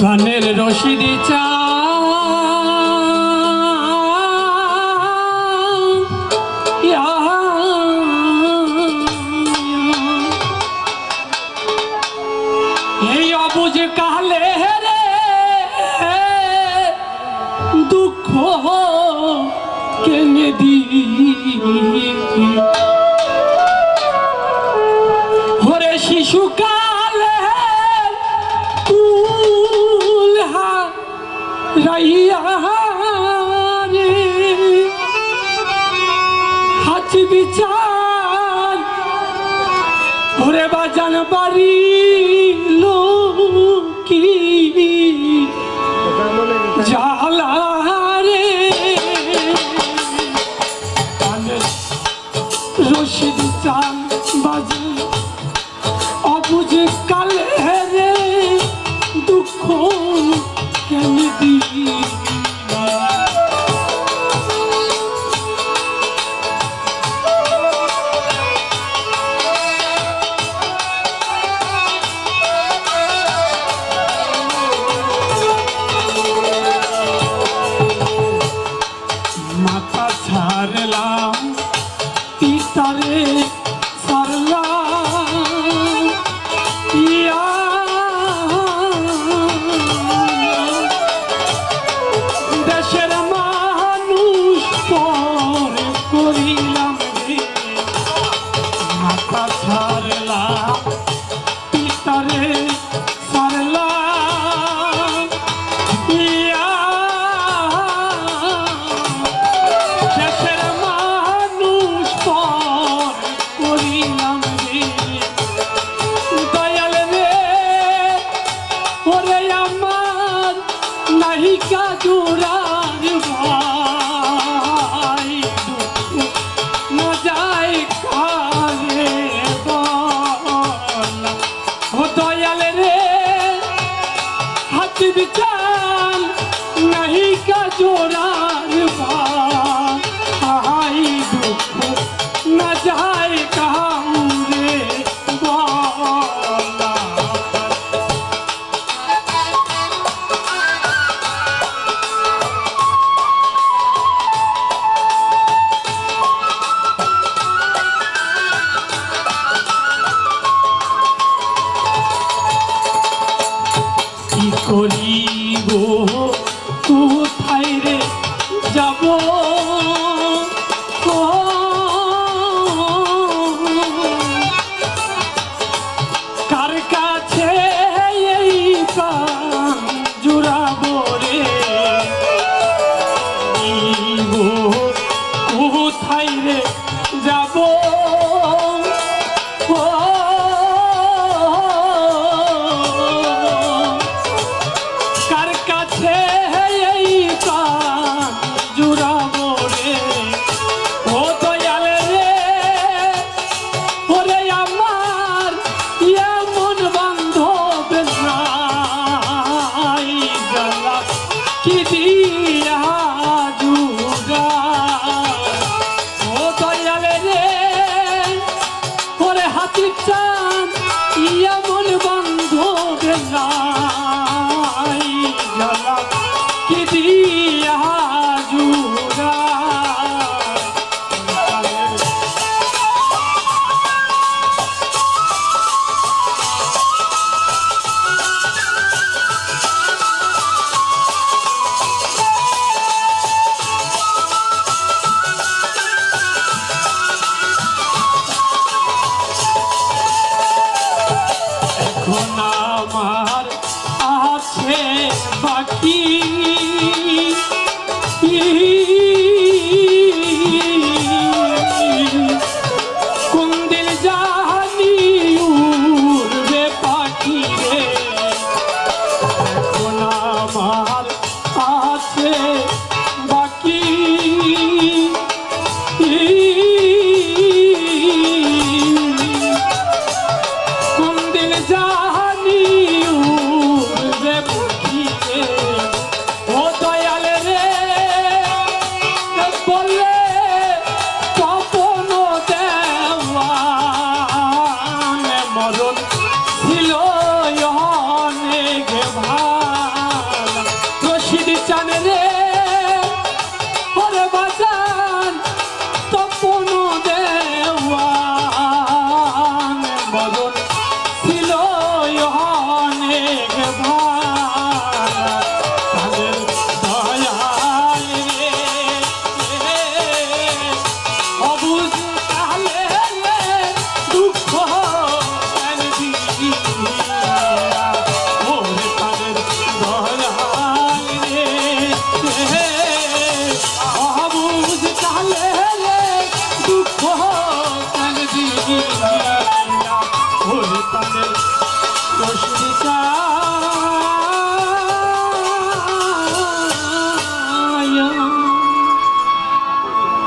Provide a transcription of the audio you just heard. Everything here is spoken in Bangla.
কানের রশিদি চা। এই অবুজ কালে রে দুঃখ কেনে দি রাইয়া রে হাতি বিচার ওরে বাজান বাড়ি। ছাড়লাম পিতারে সারলাম ইয়া, দেশের মানুষ পর করিলাম দয়াল রে, ওরে আমার নাহিকা জোড়ার ভাই Because কি করিব? কোথায় রে যাব? কার কাছে এই রে যাব? ওরে হাতি এখন আমার আছে বাকি। done রশ্মি